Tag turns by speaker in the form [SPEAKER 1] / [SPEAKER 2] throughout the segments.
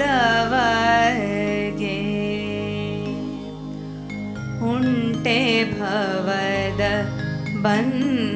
[SPEAKER 1] ದವಗೆ ಉಂಟೆ ಭವದ ಬಂದ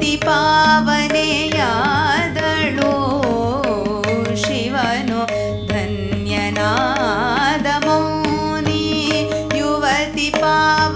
[SPEAKER 1] ति पावने यादो शिवनो धन्यनादमौनि युवति पाव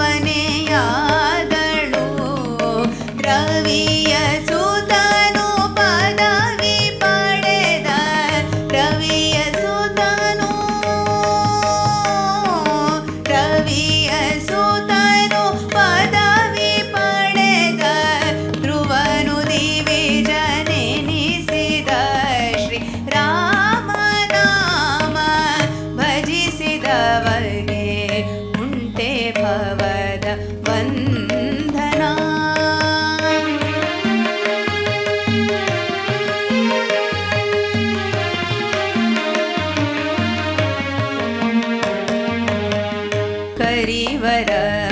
[SPEAKER 1] invite us. Uh,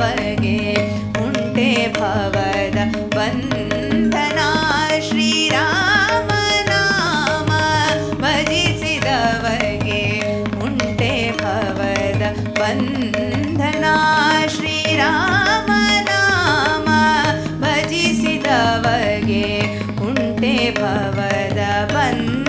[SPEAKER 1] ನಮಗೆ ಉಂಟೆ ಭವದ ಬಂಧನ ಶ್ರೀರಾಮನಾಮ ಭಜಿಸಿದವಗೆ ಉಂಟೆ ಭವದ ಬಂಧನ ಶ್ರೀರಾಮನಾಮ ಭಜಿಸಿದವಗೆ ಉಂಟೆ ಭವದ ಬಂಧ